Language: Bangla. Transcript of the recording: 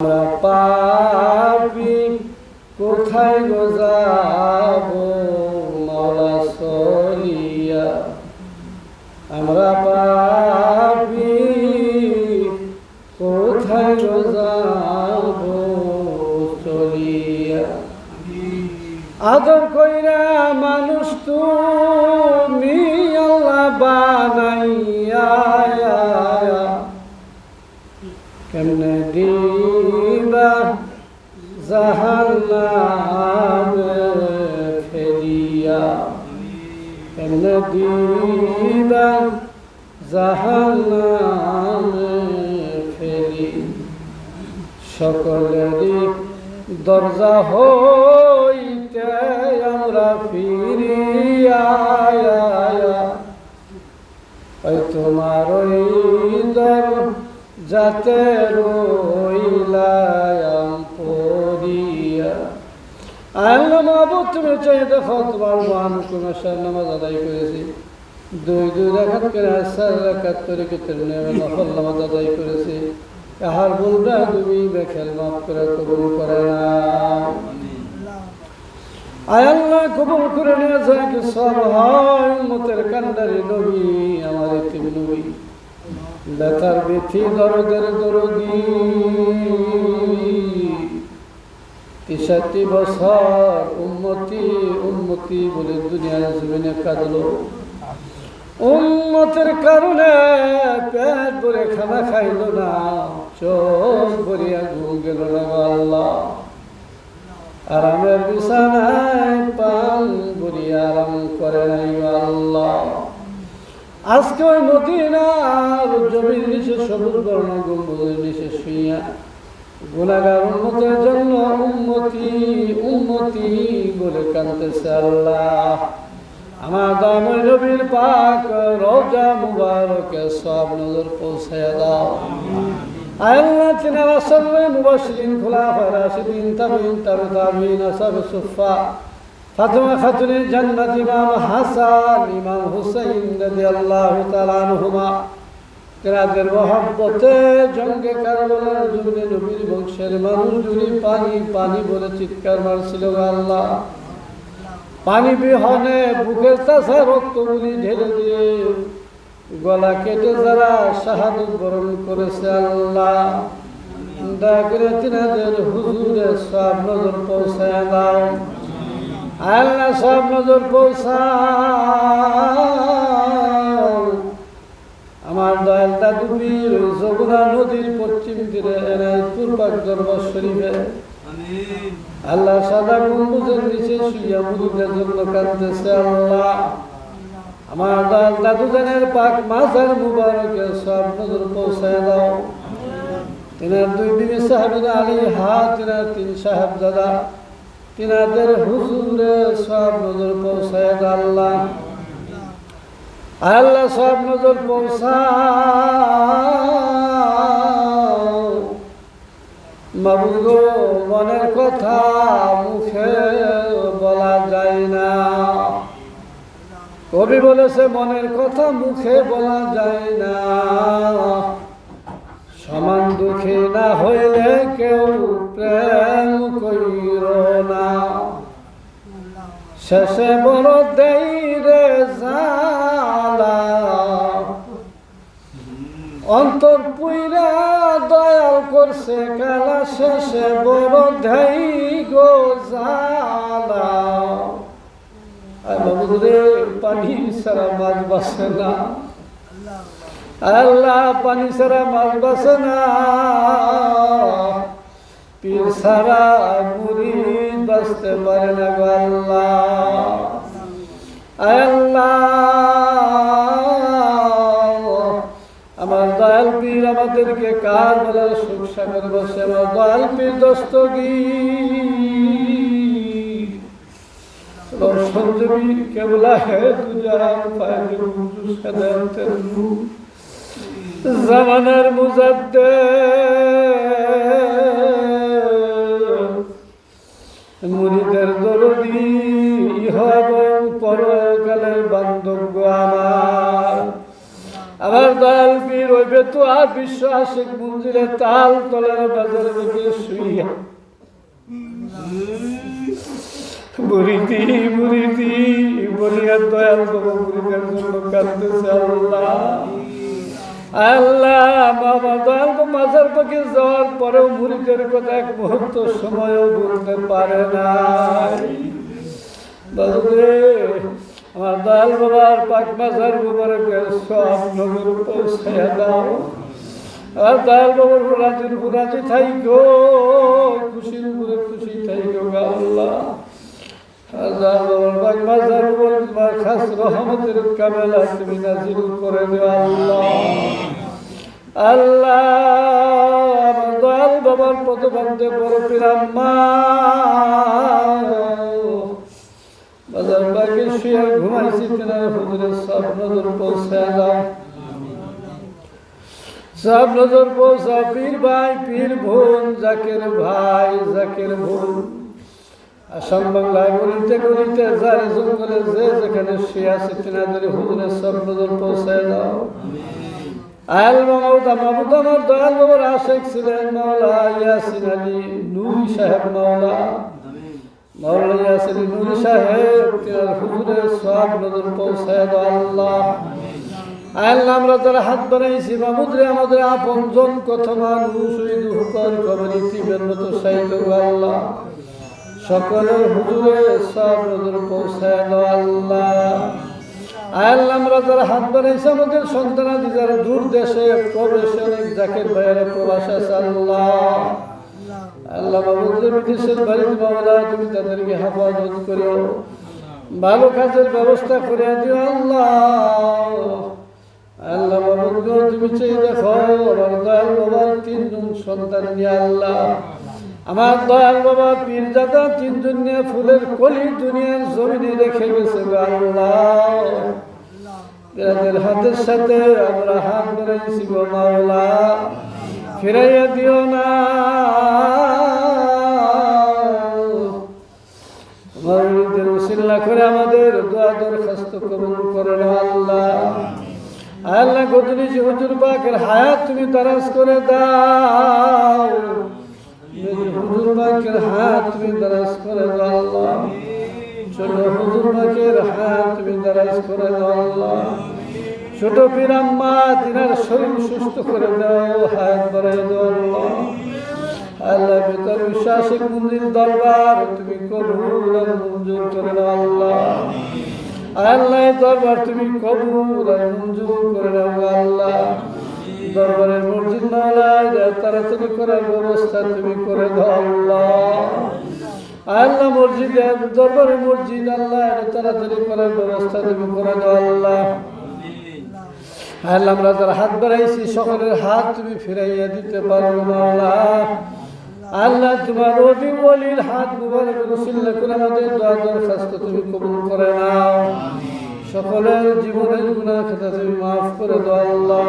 আমরা পাপি কোথায় গো যাব মাওলা সলিয়া আমরা পাপি কোথায় গো যাব চলিয়া আদর কইরা মানুষ তুমি আল্লাহ বানাইয়া কেমনে দিবা জাহান্নাম ফেরিয়া? কেমনে দিবা জাহান্নাম ফেরি? সকলেরই দরজা হইতে আমরা ফিরিয়া তোমার ওই দর যাতে তুমি চাই দেখো তোমার মহান কুমাশার নামাজ আদায় করেছি। দুই দুই রাখাত করে আসার রাখাত করে কেতের নেমে নফল নামাজ আদায় করেছি। বলবে, তুমি বেখেল মাফ করে কবুল করে না আয় আল্লাহ কবুল করে নিয়ে যায় কি সব হয়, মতের কান্ডারি নবী, আমার তুমি নবী। ব্যথার বেথি দরদের দরদি। বছর উন্মতি উন্মতি বলে দুনিয়ার জমিনে কাঁদলো। উন্মতের কারণে পেট ভরে খানা খাইল না, চোখ ভরিয়া ঘুম গেল না আল্লাহ। আরামের বিছানায় পান ভরিয়া আরাম করে নাই আল্লাহ। আজকে ওই মদিনার জমির নিচে সবুজ বর্ণ গম্বুজের নিচে শুইয়া গুণাগার উন্মতের জন্য উন্মতি উন্মতি বলে কানতেছে আল্লাহ। আমার দামের নবীর পাক রোজা মুবারকে সব নজর পৌঁছায় দাও। আল্লাহ, তিনারা সর্বে মুবাসিরিন খোলাফা রাশিদিন, তাবিন তাবে তাবিন আসাবে সুফা ফাতেমা খাতুনের জান্নাত ইমাম হাসান, ইমাম হুসাইন রাদিয়াল্লাহু তাআলা আনহুমা। তেনাদের মহব্বতে জঙ্গে কারবালার জমিনে নবীর বংশের মানুষ জুড়ি পানি পানি বলে চিৎকার মারছিল আল্লাহ। পানি বিহনে বুকের তাসা রক্তগুলি ঢেলে দিয়ে গলা কেটে যারা শাহাদত বরণ করেছে আল্লাহ। দয়া করে তিনাদের হুজুরে সব নজর পৌঁছায় দাও। আল্লাহ সব নজর আমার দয়াল দাদুবীর যমুনা নদীর পশ্চিম তীরে এনায়তুর পাক দরবার শরীফে। আল্লাহ সাদা গম্বুজের নিচে শুইয়া মুরুদের জন্য কাঁদতেছে আল্লাহ। আমার দয়াল দাদুজানের পাক মাজার মুবারকে সব নজর পৌঁছায় দাও। তিনার দুই বিবি সাহেবের আলী, হা, তিনার তিন সাহেব দাদা তিনাদের হুজুরে সব নজর পৌঁছায় আল্লাহ। আল্লাহ সব নজর মাবুদ মনের কথা মুখে বলা যায় না। কবি বলেছে, মনের কথা মুখে বলা যায় না। সমান দুঃখী না হইলে কেউ প্রেম কইর না। শেষে বড় দেই রে জালা। অন্তর পুইরা দয়াল করছে কালা শেষে বড় দেই গো জালা। আর বাবু রে, পানি সারা মাছ বাসে না। আল্লাহ পানি সারা মাছ বাসে না। পীর সারা মুড়ি বাঁচতে পারে না গো আল্লাহ। আমার দয়াল পীর আমাদেরকে কার বলে সুখ সাগর বসে? আমার দয়াল পীর দস্তগীর। সঞ্জীবী কেবলা হে তুজা পায়ে নূর জামানার মুজাদ্দে মুরিদের দরদি এবং পরকালের বান্ধব্য আমার আমার দয়াল পীর ওই বেতু বিশ্ব আশিক মঞ্জিলে তাল তলের বাজারে বসে শুইয়া মুরিদি মুরিদি বলিয়া দয়াল বাবা মুরিদের জন্য কাঁদতেছে আল্লাহ আল্লাহ, বাবা মাজার পাখি যাওয়ার পরেও মুরিদের কথা এক মুহূর্ত সময়ও বলতে পারে নাই বাবুরে আমার দয়াল বাবার পাক মাজার মুবারকের সব নজর পৌঁছাইয়া দাও। আর দয়াল বাবার রাজির রাজি থাইকো, খুশির উপরে খুশি থাইকো আল্লাহ। আল্লাহ খাস রহমতের কামেলা তুমি নাজিল করে দিও আল্লাহ আল্লাহ আমার দয়াল বাবার পদবন্ধে বড় পিরাম্মা বাজার বাগে শুয়ে ঘুমাইছি তেনার হুজুরের সব নজর পৌঁছায় পীর ভাই পীর বোন জাকের ভাই জাকের বোন আসাম বাংলায় বলিতে বলিতে যারে জঙ্গলে যে যেখানে শুয়ে আছে তেনাদের হুজুরের নজর পৌঁছায় দাও। আয়াল মামুদা, মামুদ আমার দয়াল বাবার আশেক ছিলেন, মাওলা ইয়াসিন আলী সাহেব, মাওলা। মাওলা ইয়াসিন নুরি সাহেব, তেনার হুজুরের সব পৌঁছায় দাও আল্লাহ। আল্লাহ আমরা যারা হাত বানাইছি মামুদরে আমাদের আপন জন কত মানুষ, ওই সাহিত্য আল্লাহ। সকলের হুজুরে সব নজর পৌঁছায় আল্লাহ। আল্লাহ, আমরা যারা হাত বানাইছি আমাদের সন্তানাদি যারা দূর দেশে প্রবেশে জাকের বাইরে প্রবাস আছে, আল্লাহ। আল্লাহ বাবুদের বিদেশের বাড়িতে বাবা তুমি তাদেরকে হেফাজত করিও। ভালো কাজের ব্যবস্থা করে দিও, আল্লাহ। আল্লাহ বাবুকে তুমি চেয়ে দেখো, আমার দয়াল বাবার তিনজন সন্তান আল্লাহ। আমার দয়াল বাবা পীর দাদা তিনজন নিয়ে ফুলের কলি দুনিয়ার জমিনে রেখে গেছে আল্লাহ। এদের হাতের সাথে আমরা হাত বেড়াইছি মাওলা। ফিরাইয়া দিও না। করে আমাদের দোয়া দরখাস্ত কবুল করে আল্লাহ। আল্লাহ গদুলি হুজুর পাকের হায়াত তুমি দারাজ করে দাও। হুজুর পাকের হায়াত তুমি দারাজ করে দাও আল্লাহ। ছোট হুজুর পাকের হায়াত তুমি দারাজ করে দাও আল্লাহ। ছোট পিরাম্মা তিনার শরীর সুস্থ করে দাও হায়াত বাড়াই দাও আল্লাহ। আল্লাহ বেতর বিশ্বাসিক মন্দির দরবার তুমি কবুল মঞ্জুর করে দাও আল্লাহ। আল্লাহ দরবার তুমি কবুল মঞ্জুর করে দাও আল্লাহ। দরবারের মসজিদ নালায় তাড়াতাড়ি করার ব্যবস্থা তুমি করে আল্লাহ। মসজিদ দরবারের মসজিদ, আল্লাহ তাড়াতাড়ি করার ব্যবস্থা তুমি করে দাও আল্লাহ। আল্লাহ, আমরা যারা হাত বাড়াইছি, সকলের হাত তুমি ফিরাইয়া দিতে পারো মাওলা। আল্লাহ, তোমার অলি অলির হাত মুবারক রসিল্লা করে আমাদের দোয়া দরখাস্ত তুমি কবুল করে নাও। সকলের জীবনের গুণা খেতা তুমি মাফ করে দাও আল্লাহ।